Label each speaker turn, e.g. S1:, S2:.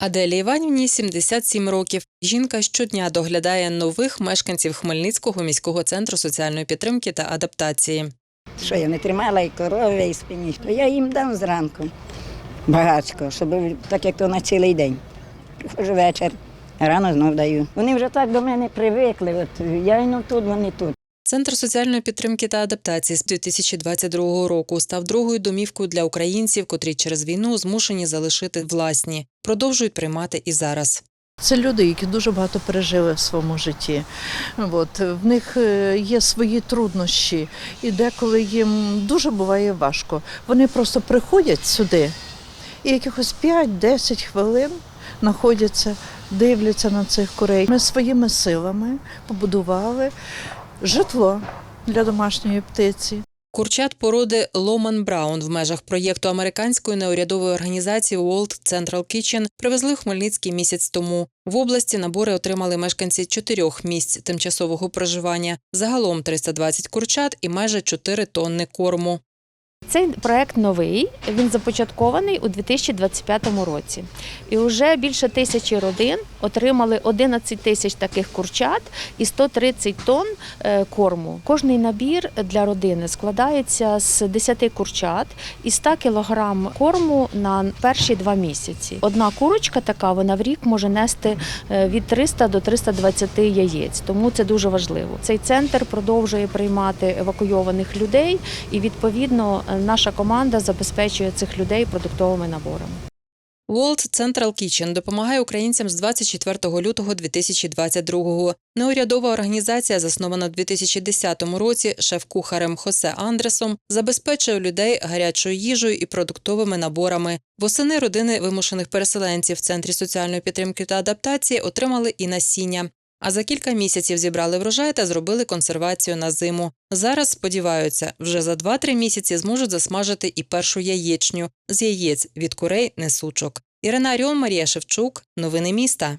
S1: Аделі Іванівні 77 років. Жінка щодня доглядає нових мешканців Хмельницького міського центру соціальної підтримки та адаптації.
S2: Що я не тримала і корови, і спинічку. Я їм дам зранку багатько, щоб так як то на цілий день. Приходжу вечір, рано знов даю. Вони вже так до мене привикли. От я йду тут, вони тут.
S1: Центр соціальної підтримки та адаптації з 2022 року став другою домівкою для українців, котрі через війну змушені залишити власні. Продовжують приймати і зараз.
S3: Це люди, які дуже багато пережили в своєму житті. От, в них е, є свої труднощі, і деколи їм дуже буває важко. Вони просто приходять сюди і якихось 5-10 хвилин знаходяться, дивляться на цих курей. Ми своїми силами побудували житло для домашньої птиці.
S1: Курчат породи Ломан Браун в межах проєкту американської неурядової організації World Central Kitchen привезли в Хмельницький місяць тому. В області набори отримали мешканці чотирьох місць тимчасового проживання. Загалом 320 курчат і майже 4 тонни корму.
S4: Цей проект новий. Він започаткований у 2025 році. І вже більше тисячі родин отримали 11 тисяч таких курчат і 130 тонн е, корму. Кожний набір для родини складається з 10 курчат і 100 кілограм корму на перші два місяці. Одна курочка така вона в рік може нести е, від 300 до 320 яєць. Тому це дуже важливо. Цей центр продовжує приймати евакуйованих людей, і відповідно е, наша команда забезпечує цих людей продуктовими наборами.
S1: World Central Kitchen допомагає українцям з 24 лютого 2022-го. Неурядова організація, заснована в 2010 році шеф-кухарем Хосе Андресом, забезпечує людей гарячою їжею і продуктовими наборами. Восени родини вимушених переселенців в центрі соціальної підтримки та адаптації отримали і насіння. А за кілька місяців зібрали врожай та зробили консервацію на зиму. Зараз сподіваються, вже за 2-3 місяці зможуть засмажити і першу яєчню з яєць від курей несучок. Ірина Аріон, Марія Шевчук. Новини міста.